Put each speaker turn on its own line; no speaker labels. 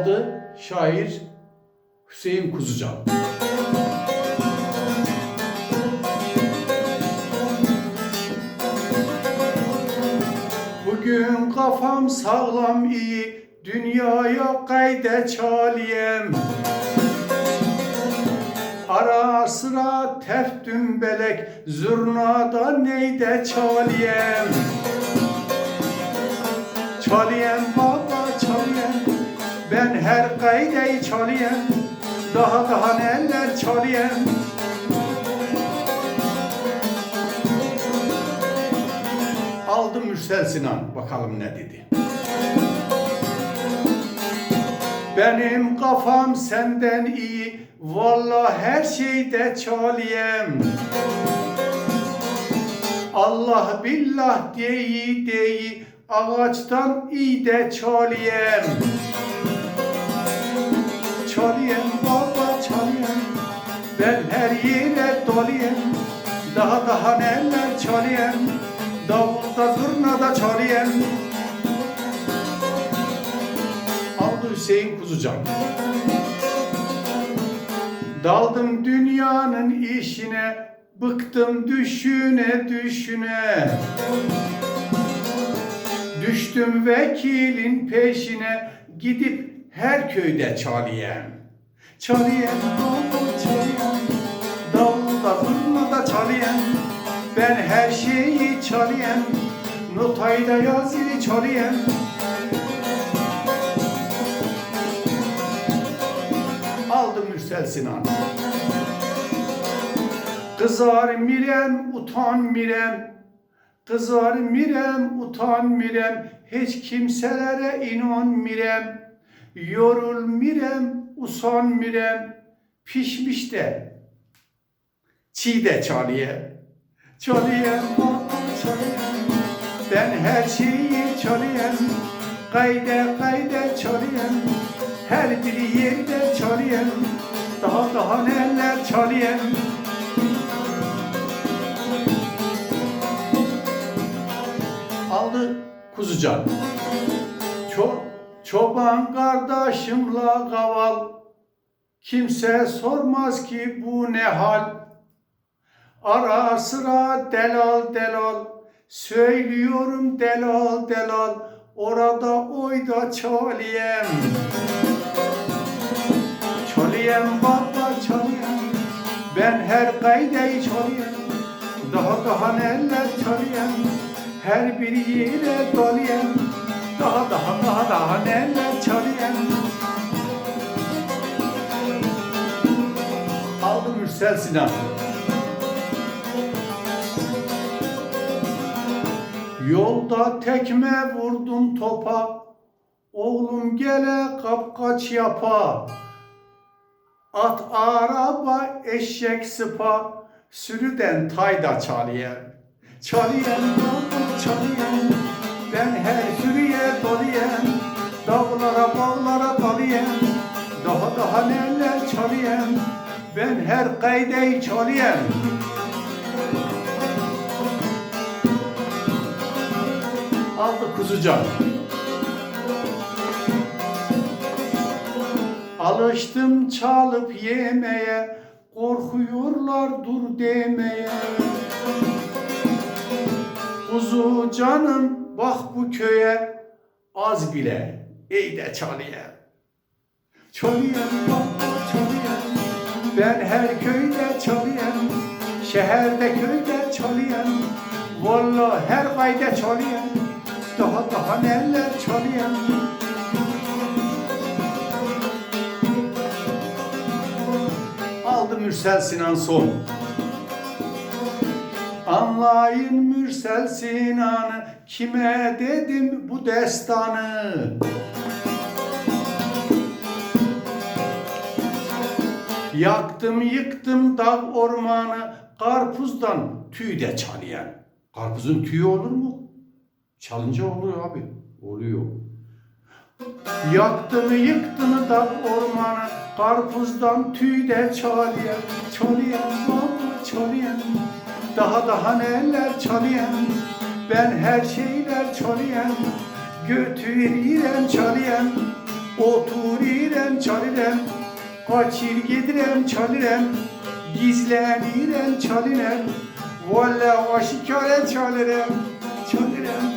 aldı şair Hüseyin Kuzucan. Bugün kafam sağlam iyi, dünyaya kayde çaliyem. Ara sıra tef dümbelek, zurnada neyde çaliyem. Çaliyem ben her kaydeyi çaliyem. Daha daha neler çaliyem. Aldı Mürsel Sinan. Bakalım ne dedi. Benim kafam senden iyi. Vallahi her şeyde çaliyem. Allah billah deyi deyi ağaçtan iyi de çaliyem. Çaliyem baba çaliyem. Ben her yere doliyem. Daha daha neler çaliyem. Davulda zurnada çaliyem. Aldı Hüseyin Kuzucan. Daldım dünyanın işine, bıktım düşüne düşüne. Düştüm vekilin peşine, gidip her köyde çalıyem. Çalıyem, çalıyem, davulda zurnada çalıyem. Ben her şeyi çalıyem, notayı da yazıyı çalıyem. Aldı Mürsel Sinan. Kızar mirem, utan mirem. Kızar mirem, utan mirem. Hiç kimselere inan mirem. Yorul mirem, usan mirem. Pişmiş de, çiğ de. Çalıye, çalıye. Ben her şeyi çalıyem. Kayde kayde çalıyem. Her biri yerde çalıyem. Daha daha neler çalıyem. Aldı kuzucan. Ço çoban kardeşimle kaval. Kimse sormaz ki bu ne hal. Ara sıra delal delal. Söylüyorum delal delal. Orada oyda çaliyem Çaliyem baba çaliyem Ben her kaydeyi çaliyem Daha daha neler çaliyem Her bir yere doliyem Daha daha daha daha neler çaliyem Aldı Mürsel Sinan. Yolda tekme vurdum topa. Oğlum gele kapkaç yapa. At araba eşek sıpa. Sürüden tayda çalıyer Çalıyen baba çalıyen Ben her sürüye doluyem Dağlara bağlara dalıyem Daha daha neler çalıyem Ben her kaydeyi çalıyem aldı kuzucan. Alıştım çalıp yemeye, korkuyorlar dur demeye. Kuzu canım bak bu köye, az bile ey de çalıya. Çalıyan baba çalıyan, ben her köyde çalıyan, şehirde köyde çalıyan, vallahi her kayda çalıyan, daha daha neler çalıyan. Aldı Mürsel Sinan son. Anlayın Mürsel Sinan'ı, kime dedim bu destanı. Yaktım yıktım dağ ormanı karpuzdan tüy de çalıyan. Karpuzun tüyü olur mu? Çalınca oluyor abi. Oluyor. Yaktım yıktım dağ ormanı karpuzdan tüy de çalıyan. Çalıyan baba çalıyan. Daha daha neler çalıyan. Ben her şeyler çalıyan. Götürürüm çalıyan. Oturayım çalırım Kaçır gedirem çalırım Gizlenirem çalırım Valla aşikare çalırım Çalırım